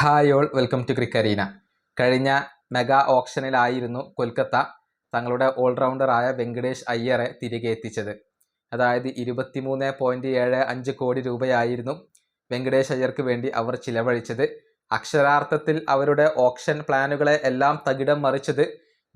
Hi all welcome to ക്രിക്കരീന കഴിഞ്ഞ mega ഓപ്ഷനിലായിരുന്നു കൊൽക്കത്ത തങ്ങളുടെ ഓൾറൗണ്ടറായ വെങ്കടേഷ് അയ്യറെ തിരികെ എത്തിച്ചത്. അതായത് ഇരുപത്തിമൂന്ന് പോയിന്റ് ഏഴ് അഞ്ച് കോടി രൂപയായിരുന്നു വെങ്കടേഷ് അയ്യർക്ക് വേണ്ടി അവർ ചിലവഴിച്ചത്. അക്ഷരാർത്ഥത്തിൽ അവരുടെ ഓപ്ഷൻ പ്ലാനുകളെ എല്ലാം തകിടം മറിച്ചത്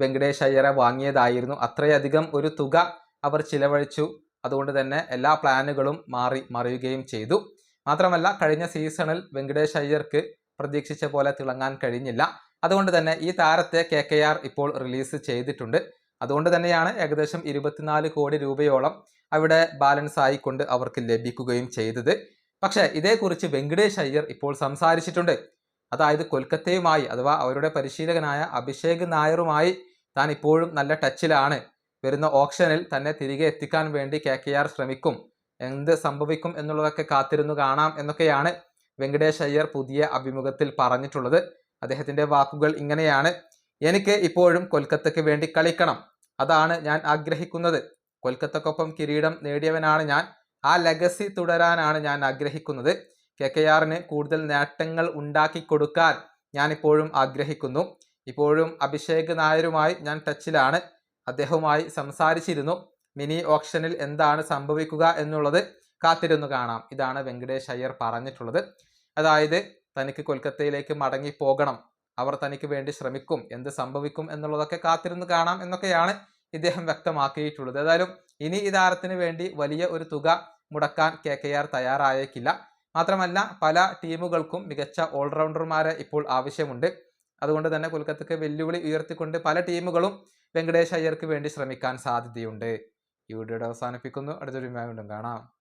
വെങ്കടേഷ് അയ്യറെ വാങ്ങിയതായിരുന്നു. അത്രയധികം ഒരു തുക അവർ ചിലവഴിച്ചു. അതുകൊണ്ട് തന്നെ എല്ലാ പ്ലാനുകളും മാറി മറിയുകയും ചെയ്തു. മാത്രമല്ല കഴിഞ്ഞ സീസണിൽ വെങ്കടേഷ് അയ്യർക്ക് പ്രതീക്ഷിച്ച പോലെ തിളങ്ങാൻ കഴിഞ്ഞില്ല. അതുകൊണ്ട് തന്നെ ഈ താരത്തെ കെ കെ ആർ ഇപ്പോൾ റിലീസ് ചെയ്തിട്ടുണ്ട്. അതുകൊണ്ട് തന്നെയാണ് ഏകദേശം ഇരുപത്തിനാല് കോടി രൂപയോളം അവിടെ ബാലൻസ് ആയിക്കൊണ്ട് അവർക്ക് ലഭിക്കുകയും ചെയ്തത്. പക്ഷേ ഇതേക്കുറിച്ച് വെങ്കടേഷ് അയ്യർ ഇപ്പോൾ സംസാരിച്ചിട്ടുണ്ട്. അതായത് കൊൽക്കത്തയുമായി അഥവാ അവരുടെ പരിശീലകനായ അഭിഷേക് നായറുമായി താൻ ഇപ്പോഴും നല്ല ടച്ചിലാണ്. വരുന്ന ഓപ്ഷനിൽ തന്നെ തിരികെ എത്തിക്കാൻ വേണ്ടി കെ കെ ആർ ശ്രമിക്കും. എന്ത് സംഭവിക്കും എന്നുള്ളതൊക്കെ കാത്തിരുന്നു കാണാം എന്നൊക്കെയാണ് വെങ്കടേഷ് അയ്യർ പുതിയ അഭിമുഖത്തിൽ പറഞ്ഞിട്ടുള്ളത്. അദ്ദേഹത്തിന്റെ വാക്കുകൾ ഇങ്ങനെയാണ്. എനിക്ക് ഇപ്പോഴും കൊൽക്കത്തയ്ക്ക് വേണ്ടി കളിക്കണം. അതാണ് ഞാൻ ആഗ്രഹിക്കുന്നത്. കൊൽക്കത്തക്കൊപ്പം കിരീടം നേടിയവനാണ് ഞാൻ. ആ ലെഗസി തുടരാനാണ് ഞാൻ ആഗ്രഹിക്കുന്നത്. കെ കെ ആറിന് കൂടുതൽ നേട്ടങ്ങൾ ഉണ്ടാക്കി കൊടുക്കാൻ ഞാൻ ഇപ്പോഴും ആഗ്രഹിക്കുന്നു. ഇപ്പോഴും അഭിഷേക് നായരുമായി ഞാൻ ടച്ചിലാണ്. അദ്ദേഹവുമായി സംസാരിച്ചിരുന്നു. മിനി ഓപ്ഷനിൽ എന്താണ് സംഭവിക്കുക എന്നുള്ളത് കാത്തിരുന്നു കാണാം. ഇതാണ് വെങ്കടേഷ് അയ്യർ പറഞ്ഞിട്ടുള്ളത്. അതായത് തനിക്ക് കൊൽക്കത്തയിലേക്ക് മടങ്ങി പോകണം. അവർ തനിക്ക് വേണ്ടി ശ്രമിക്കും. എന്ത് സംഭവിക്കും എന്നുള്ളതൊക്കെ കാത്തിരുന്ന് കാണാം എന്നൊക്കെയാണ് ഇദ്ദേഹം വ്യക്തമാക്കിയിട്ടുള്ളത്. ഏതായാലും ഇനി ഈ താരത്തിന് വേണ്ടി വലിയ ഒരു തുക മുടക്കാൻ കെ കെ ആർ തയ്യാറായേക്കില്ല. മാത്രമല്ല പല ടീമുകൾക്കും മികച്ച ഓൾറൗണ്ടർമാരെ ഇപ്പോൾ ആവശ്യമുണ്ട്. അതുകൊണ്ട് തന്നെ കൊൽക്കത്തയ്ക്ക് വെല്ലുവിളി ഉയർത്തിക്കൊണ്ട് പല ടീമുകളും വെങ്കടേഷ് അയ്യർക്ക് വേണ്ടി ശ്രമിക്കാൻ സാധ്യതയുണ്ട്. ഈ വീഡിയോയുടെ അവസാനിപ്പിക്കുന്നു. അടുത്തൊരു കാണാം.